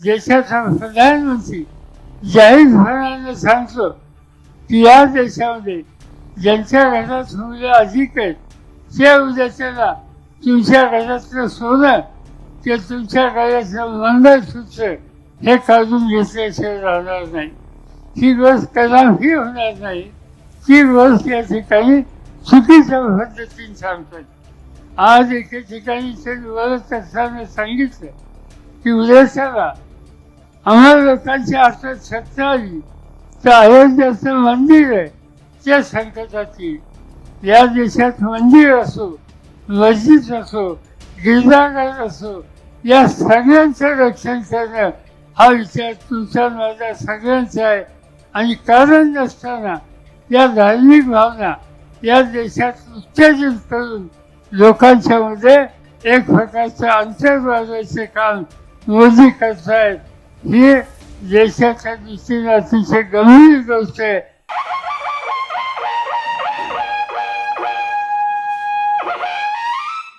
देशाचा प्रधानमंत्री जाहीरपणाने सांगतो की या देशामध्ये ज्यांच्या घरात मुलं अधिक आहेत त्या उद्याच्याला तुमच्या घरातलं सोनं ते तुमच्या घरातलं मंगळसूत्र हे काढून घेतल्याशिवाय राहणार नाही. ही गोष्ट ही होणार नाही. ती गोष्ट या ठिकाणी चुकीच्या पद्धतीने सांगतात आज एके ठिकाणी ते बोलत असताना सांगितलं की उद्याच्याला आम्हाला लोकांची आता सत्ता आली तर अयोध्याचं मंदिर आहे त्या संकटाची. या देशात मंदिर असो मस्जिद असो गिरजाघर असो या सगळ्यांचं रक्षण करणं हा विचार तुमचा माझा सगळ्यांचा आहे. आणि कारण नसताना या धार्मिक भावना या देशात उत्तेजित करून लोकांच्या मध्ये एक प्रकारचं अंतर वाजवायचे काम मोदी करतायत. ही देशाच्या दृष्टीने अतिशय गंभीर गोष्ट आहे